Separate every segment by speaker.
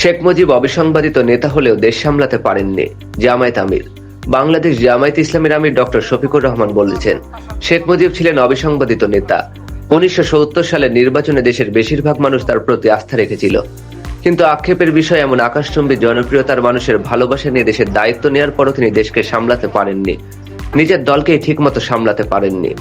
Speaker 1: শেখ মুজিব অবিসংবাদিত নেতা হলেও দেশ সামলাতে পারেননি, জামায়াত আমির। বাংলাদেশ জামায়াত ইসলামের আমির ডক্টর শফিকুর রহমান বলেছেন, শেখ মুজিব ছিলেন অবিসংবাদিত নেতা। উনিশশো সালের নির্বাচনে দেশের বেশিরভাগ মানুষ তার প্রতি আস্থা রেখেছিল। কিন্তু আক্ষেপের বিষয় এমন আকাশচুম্বী জনপ্রিয়তার মানুষের ভালোবাসা নিয়ে দেশের দায়িত্ব নেওয়ার পরও তিনি দেশকে সামলাতে পারেননি, নিজের দলকেই ঠিকমতো সামলাতে পারেননি।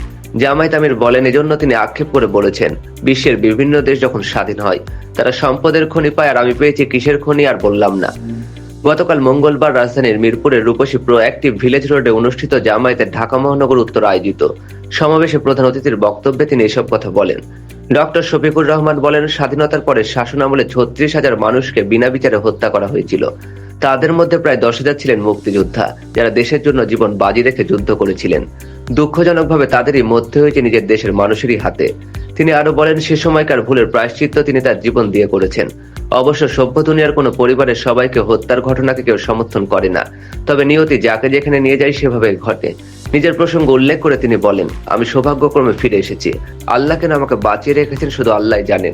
Speaker 1: জামায়াত আমির বলেন, এজন্য তিনি আক্ষেপ করে বলেছেন, বিশ্বের বিভিন্ন দেশ যখন স্বাধীন হয় তারা সম্পদের খনি পায় আর আমি পেয়েছি কিসের খনি আর বললাম না। গতকাল মঙ্গলবার রাজধানীর মিরপুরের রূপসী প্রো অ্যাক্টিভ ভিলেজ রোডে অনুষ্ঠিত জামায়াতের ঢাকা মহানগর উত্তর আয়োজিত সমাবেশে প্রধান অতিথির বক্তব্যে তিনি এসব কথা বলেন। ডক্টর শফিকুর রহমান বলেন, স্বাধীনতার পরে শাসন আমলে ছত্রিশ হাজার মানুষকে বিনা বিচারে হত্যা করা হয়েছিল। তাদের মধ্যে প্রায় দশ হাজার ছিলেন মুক্তিযোদ্ধা, যারা দেশের জন্য জীবন বাজি রেখে যুদ্ধ করেছিলেন। দুঃখজনকভাবে তাদেরই মধ্যে হয়েছে নিজের দেশের মানুষেরই হাতে। তিনি আরও বলেন, সে সময়কার ভুলের প্রায়শ্চিত্ত তিনি তার জীবন দিয়ে করেছেন। অবশ্য সভ্য দুনিয়ার কোনো পরিবারের সবাইকে হত্যার ঘটনাকে কেউ সমর্থন করে না। তবে নিয়তি যাকে যেখানে নিয়ে যায় সেভাবে ঘটে। নিজের প্রসঙ্গ উল্লেখ করে তিনি বলেন, আমি সৌভাগ্যক্রমে ফিরে এসেছি। আল্লাহ কেন আমাকে বাঁচিয়ে রেখেছেন শুধু আল্লাহ জানেন।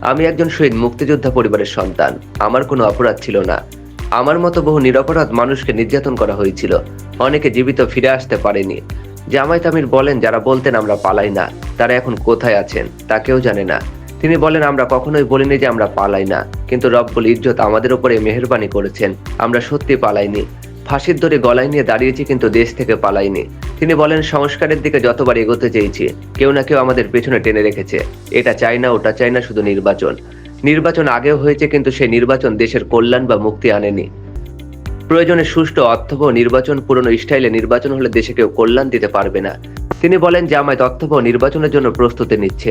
Speaker 1: আমি একজন শহীদ মুক্তিযোদ্ধা পরিবারের সন্তান। আমার কোনো অপরাধ ছিল না। আমার মতো বহু নিরপরাধ মানুষকে নির্যাতন করা হয়েছিল। অনেকে জীবিত ফিরে আসতে পারেনি। জামায়াত আমির বলেন, যারা বলতেন আমরা পালাই না, তারা এখন কোথায় আছেন, তা কেউ জানে না। তিনি বলেন, আমরা কখনোই বলিনি যে আমরা পালাই না, কিন্তু রব্বুল ইজ্জত আমাদের উপরে মেহেরবানি করেছেন, আমরা সত্যি পালাইনি। ফাঁসির দড়ি গলায় নিয়ে দাঁড়িয়েছি, কিন্তু দেশ থেকে পালাইনি। তিনি বলেন, সংস্কারের দিকে যতবার এগোতে চেয়েছি, কেউ না কেউ আমাদের পেছনে টেনে রেখেছে। এটা চাই না, ওটা চাই না, শুধু নির্বাচন। নির্বাচন আগেও হয়েছে, কিন্তু সেই নির্বাচন দেশের কল্যাণ বা মুক্তি আনেনি। প্রয়োজনে সুষ্ঠু অর্থবহ নির্বাচন, পুরনো স্টাইলে নির্বাচন হলে দেশে কেউ কল্যাণ দিতে পারবে না। তিনি বলেন জামায়াত অর্থবহ নির্বাচনের জন্য প্রস্তুতি নিচ্ছে।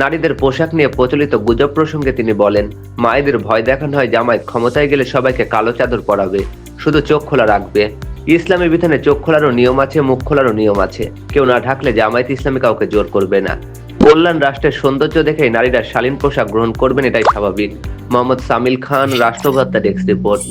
Speaker 1: নারীদের পোশাক নিয়ে প্রচলিত গুজব প্রসঙ্গে তিনি বলেন, মায়েদের ভয় দেখানো হয় জামায়াত ক্ষমতায় গেলে সবাইকে কালো চাদর পরাবে, শুধু চোখ খোলা রাখবে। ইসলামী বিধানে চোখ খোলারও নিয়ম আছে, মুখ খোলারও নিয়ম আছে। কেউ না ঢাকলে জামায়াত ইসলামী কাউকে জোর করবে না। কল্যাণ রাষ্ট্রের সৌন্দর্য দেখেই নারীরা শালীন পোশাক গ্রহণ করবেন, এটাই স্বাভাবিক। মোহাম্মদ সামিল খান রাষ্ট্রভাত্তা ডেস্ক রিপোর্ট।